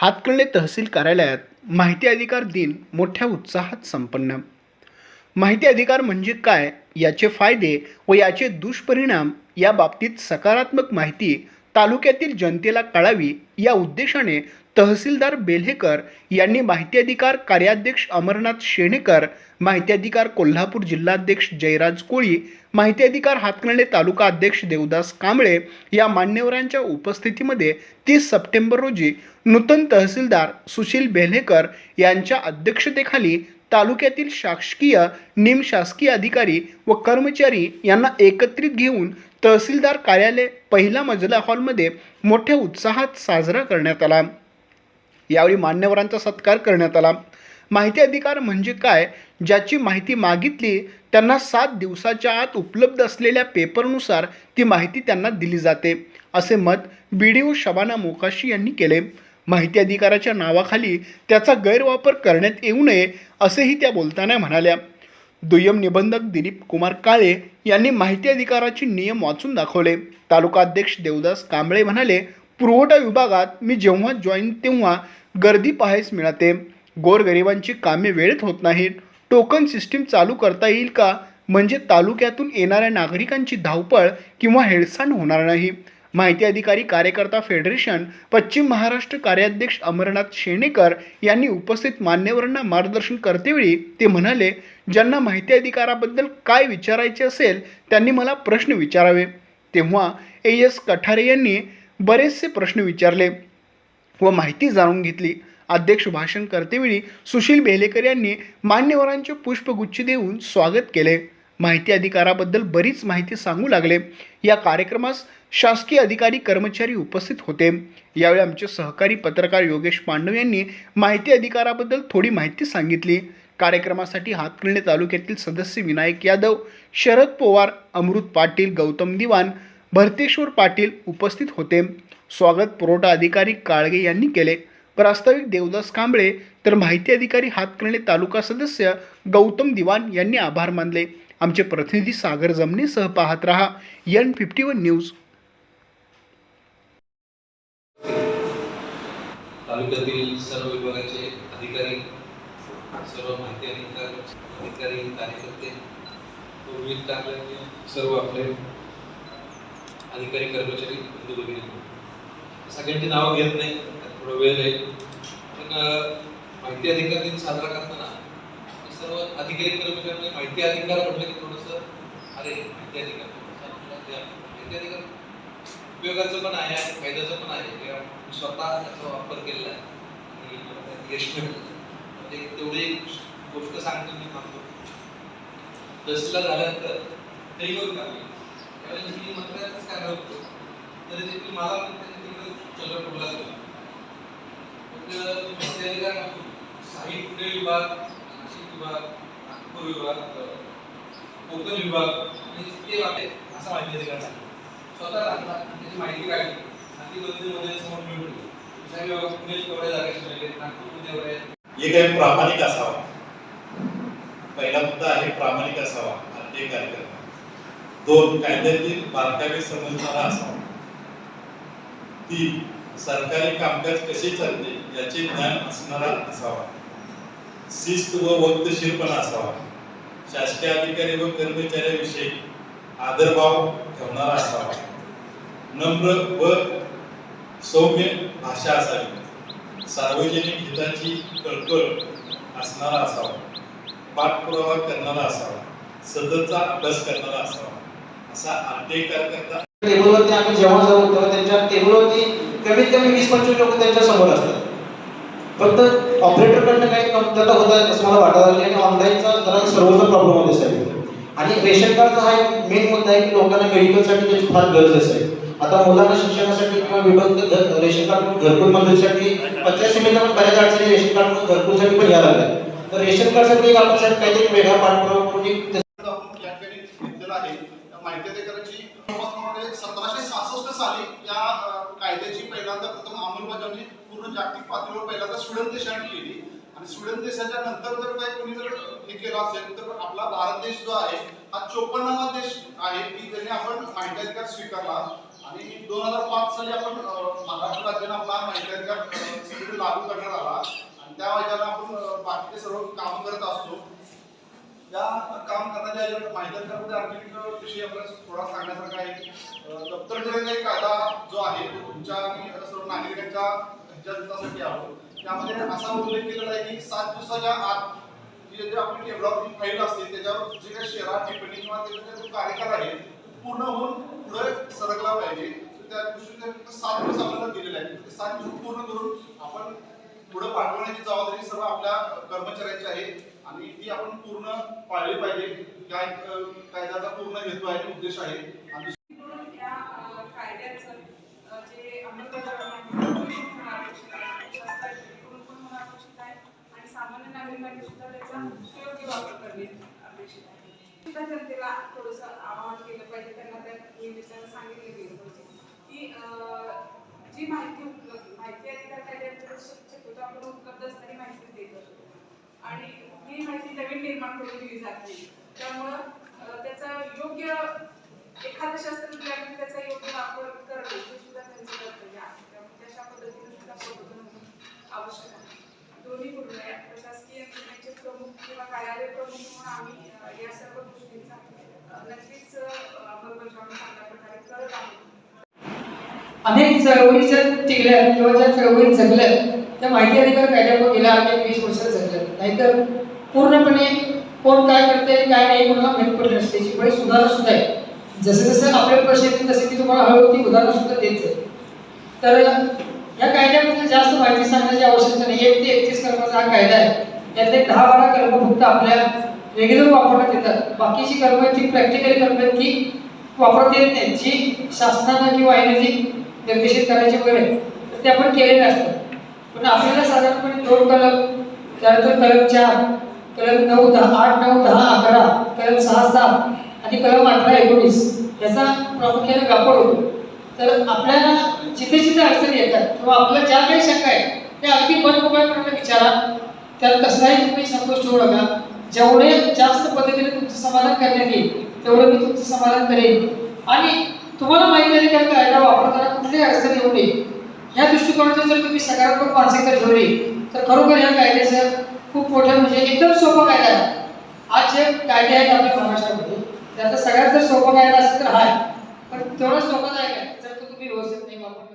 हातकणले तहसील कार्यालयात माहिती अधिकार दिन मोठ्या उत्साहात संपन्न. माहिती अधिकार म्हणजे काय याचे फायदे व याचे दुष्परिणाम या बाबतीत सकारात्मक माहिती तालुक्यातील जनतेला कळावी या उद्देशाने तहसीलदार बेल्हेकर यांनी माहिती अधिकार कार्याध्यक्ष अमरनाथ शेणेकर माहिती अधिकार कोल्हापूर जिल्हाध्यक्ष जयराज कोळी माहिती अधिकार हातकणले तालुका अध्यक्ष देवदास कांबळे या मान्यवरांच्या उपस्थितीमध्ये तीस सप्टेंबर रोजी नूतन तहसीलदार सुशील बेल्हेकर यांच्या अध्यक्षतेखाली तालुक्यातील शासकीय निमशासकीय अधिकारी व कर्मचारी यांना एकत्रित घेऊन तहसीलदार कार्यालय पहिला मजला हॉलमध्ये मोठ्या उत्साहात साजरा करण्यात आला. यावेळी मान्यवरांचा सत्कार करण्यात आला. माहिती अधिकार म्हणजे काय? ज्याची माहिती मागितली त्यांना सात दिवसाच्या आत उपलब्ध असलेल्या पेपरनुसार ती माहिती त्यांना दिली जाते असे मत B D O Shabana Mokashi यांनी केले. माहिती अधिकाराच्या नावाखाली त्याचा गैरवापर करण्यात येऊ नये असेही त्या बोलताना म्हणाल्या. दुय्यम निबंधक दिलीप कुमार काळे यांनी माहिती अधिकाराचे नियम वाचून दाखवले. तालुका अध्यक्ष देवदास कांबळे म्हणाले पुरवठा विभागात मी जेव्हा जॉईन तेव्हा गर्दी पाहायस मिळते. गोरगरिबांची कामे वेळेत होत नाहीत. टोकन सिस्टीम चालू करता येईल का? म्हणजे तालुक्यातून येणाऱ्या नागरिकांची धावपळ किंवा हेळसांड होणार नाही. माहिती अधिकारी कार्यकर्ता फेडरेशन पश्चिम महाराष्ट्र कार्याध्यक्ष अमरनाथ शेणेकर यांनी उपस्थित मान्यवरांना मार्गदर्शन करतेवेळी ते म्हणाले ज्यांना माहिती अधिकाराबद्दल काय विचारायचे असेल त्यांनी मला प्रश्न विचारावे. तेव्हा ए एस कठारे यांनी बरेचसे प्रश्न विचारले व माहिती जाणून घेतली. अध्यक्ष भाषण करतेवेळी सुशील बेलेकर यांनी मान्यवरांचे पुष्पगुच्छ देऊन स्वागत केले. माहिती अधिकाराबद्दल बरीच माहिती सांगू लागले. या कार्यक्रमास शासकीय अधिकारी कर्मचारी उपस्थित होते. यावेळी आमचे सहकारी पत्रकार योगेश पांडव यांनी माहिती अधिकाराबद्दल थोडी माहिती सांगितली. कार्यक्रमासाठी हातकणंगले तालुक्यातील सदस्य विनायक यादव शरद पवार अमृत पाटील गौतम दिवाण भरतेश्वर पाटील उपस्थित होते. स्वागत पुरवठा अधिकारी काळगे यांनी केले. प्रास्ताविक देवदास कांबळे तर माहिती अधिकारी हातकणंगले तालुका सदस्य गौतम दिवाण यांनी आभार मानले. आमचे प्रतिनिधी सागर जमनेसह पाहत रहा. N fifty one news. तालुक्यातील सर्व विभागाचे अधिकारी सर्व माहिती अधिकारी कार्यकर्ते सर्व आपले अधिकारी कर्मचारी बंधू भगिनी. सगळ्यांची नावं घेत नाही थोडं वेळ आहे. पण माहिती अधिकार दिन साजरा करताना सर्व अधिकारी कर्मचाऱ्यांनी माहिती अधिकार म्हटलं की थोडंसं अरे माहिती अधिकार माहिती अधिकार उपयोगाचं पण आहे आणि फायद्याचं पण आहे. किंवा स्वतः त्याचा वापर केलेला आहे. आणि यश म्हणजे तेवढी गोष्ट सांगतो मी थांबतो तहसीलला झाल्यानंतर तरी करून कारण ही मी कार्य काय होतो. तरी देखील मला पण त्याच्या तिकडे चलर पडला गेला मग पुणे विभाग नाशिक विभाग नागपूर विभाग कोकण विभाग आणि ते वाटे असं माहिती अधिकार आहे स्वतः टाकला त्याची माहिती काढली. आणि ती समोर मिळून दुसऱ्या विभागात पुणे नागपूर एक आहे प्रामाणिक असावा? पहिला मुद्दा आहे प्रामाणिक असावा. आणि ते कार्यक्रम दोन कायद्यातील बारकावे समजणारा असावा तीन सरकारी कामकाज कसे चालते याचे ज्ञान असणारा असावा. शिस्त व वक्तशीरपणा असावा. शासकीय अधिकारी व कर्मचाऱ्याविषयी आदरभाव ठेवणारा असावा. नम्र व सौम्य भाषा असावी. सार्वजनिक हिताची कळकळ असणारा असावा. पाठपुरावा करणारा असावा. सततचा अभ्यास करणारा असावा. असा करता टेबलवरती आम्ही जेव्हा जाऊ तेव्हा त्यांच्या टेबलवरती कमीत कमी वीस पंचवीस लोक त्यांच्यासमोर असतात. फक्त ऑपरेटरकडनं काही कमतरता होत आहे असं मला वाटत लागली आणि ऑनलाईनचा जरा सर्वच प्रॉब्लेम होत साहेब आणि रेशन कार्डचा हा एक मेन मुद्दा आहे की लोकांना मेडिकलसाठी त्याची फार गरज असेल आता मुलांना शिक्षणासाठी किंवा विभक्त रेशन कार्ड घरकुल मंजुरीसाठी पंचायत समितीला पण बऱ्याच अडचणी रेशन कार्ड घरकुलसाठी पण यायला लागल्या. तर रेशन कार्डसाठी आपण साहेब काहीतरी वेगळा पाठपुरावा करून एक आपण या ठिकाणी घेतलेलं आहे त्या माहिती अधिकाराची समजण्यामध्ये सतराशे सहासष्ट साली या कायद्याची पहिल्यांदा प्रथम अंमलबजावणी पूर्ण जागतिक पातळीवर पहिल्यांदा स्वीडन देशाने केली. आणि स्वीडन देशाच्या नंतर जर काही कोणी जर हे केलं असेल तर आपला भारत देश जो आहे हा चोपन्नावा देश आहे की ज्याने आपण माहिती अधिकार स्वीकारला. आणि दोन हजार पाच साली आपण महाराष्ट्र राज्याने आपला माहिती अधिकार लागू करण्यात आला. आणि त्या वयानं आपण बाकीचे सर्व काम करत असतो. या काम करण्याच्या ह्याच्यात माहिती आणखी विषयी आपल्याला थोडा सांगण्यासारखा आहे. की, अं, कायदा जो आहे तो तुमच्या आणि सर्व नागरिकांच्या हितासाठी आहोत त्यामध्ये असा उल्लेख केलेला आहे की सात दिवसाच्या आत जे आपली डेव्हलपमेंट फाईल असते त्याच्यावर जे काही शेरा टिप्पणी किंवा त्याचा जो कार्यकाळ आहे पूर्ण होऊन पुढे सरकला पाहिजे. त्या दृष्टीने सात दिवस आपल्याला दिलेले आहेत. सात दिवस पूर्ण करून आपण पुढे पाठवण्याची जबाबदारी सर्व आपल्या कर्मचाऱ्यांची आहे. आणि ती आपण पूर्ण पाळली पाहिजे. काय कायद्याचा पूर्ण हेतू आहे उद्देश आहे. आणि पण अपेक्षित आहे. आणि सामान्य नागरिकांनी सुद्धा त्याचा सुयोग्य वापर करणे अपेक्षित आहे. सुद्धा जनतेला थोडंसं आवाहन केलं पाहिजे. त्यांना त्या निमित्तानं सांगितलं गेलं पाहिजे. की जी माहिती उपलब्ध माहिती अधिकार कायद्यात शक्यतो आपण उपलब्ध असणारी माहिती देत असतो आणि ही माहिती नवीन निर्माण करून दिली जाते. त्यामुळं त्याचा योग्य एखादं शास्त्रज्ञाने त्याचा योग्य वापर करणे हे सुद्धा त्यांचं कर्तव्य आहे. त्यामुळे तशा पद्धतीने सुद्धा प्रबोधन आवश्यक आहे. दोन्ही कुटुंब आहे प्रशासकीय यंत्रणेचे प्रमुख किंवा कार्यालय प्रमुख म्हणून आम्ही या सर्व गोष्टींचा नक्कीच अंमलबजावणी चांगल्या प्रकारे करत आहोत. अनेक चळवळीच्या टिकल्या किंवा ज्या चळवळीत जगल्या त्या माहिती अधिकार कायद्यामुळे गेल्या अनेक वीस वर्ष जगल्या नाहीतर पूर्णपणे कोण काय करते काय नाही कोणाला माहीत पडले नसते त्याची बळी सुधारणा सुद्धा आहे. जसे जसे आपल्या प्रश्न येतील तसे ती तुम्हाला हळूहळू ती उदाहरणं सुद्धा देत. जाईल तर या कायद्याबद्दल जास्त माहिती सांगण्याची आवश्यकता नाही. एक ते एकतीस कर्माचा हा कायदा आहे. त्यातले दहा बारा कर्म फक्त आपल्या रेग्युलर वापरण्यात येतात. बाकीची कर्म ती प्रॅक्टिकली कर्म आहेत की वापरता येत नाही जी शासनानं किंवा एनर्जी निर्देशित करायचे वगैरे तर ते आपण केलेलं असतं. पण आपल्याला साधारणपणे दोन कलम त्यानंतर कलम चार कलम नऊ दहा आठ नऊ दहा अकरा कलम सहा सात आणि कलम अठरा एकोणीस याचा प्रामुख्याने वापर होतो. तर आपल्याला जिथे जिथे अडचणी येतात किंवा आपल्या ज्या काही शंका आहेत त्या अगदी मनमोकळ्यापणे विचारा. त्यात कसलाही तुम्ही संतोष ठेवू नका. जेवढे जास्त पद्धतीने तुमचं समाधान करण्यात येईल तेवढं मी तुमचं समाधान करेन. आणि तुम्हाला माहीत आहे का कायदा वापरताना कुठलीही अडचण येऊ नये. या दृष्टिकोनातून जर तुम्ही सकारात्मक मानसिकता ठेवली तर खरोखर या कायद्याचं खूप मोठं म्हणजे एकदम सोपं कायदा आहे. आज जे कायदे आहेत आपल्या महाराष्ट्रामध्ये त्यात सगळ्यात जर सोपा कायदा असेल तर हा आहे पण तेवढा सोपा नाही काय जर तो तुम्ही व्यवस्थित नाही वापरला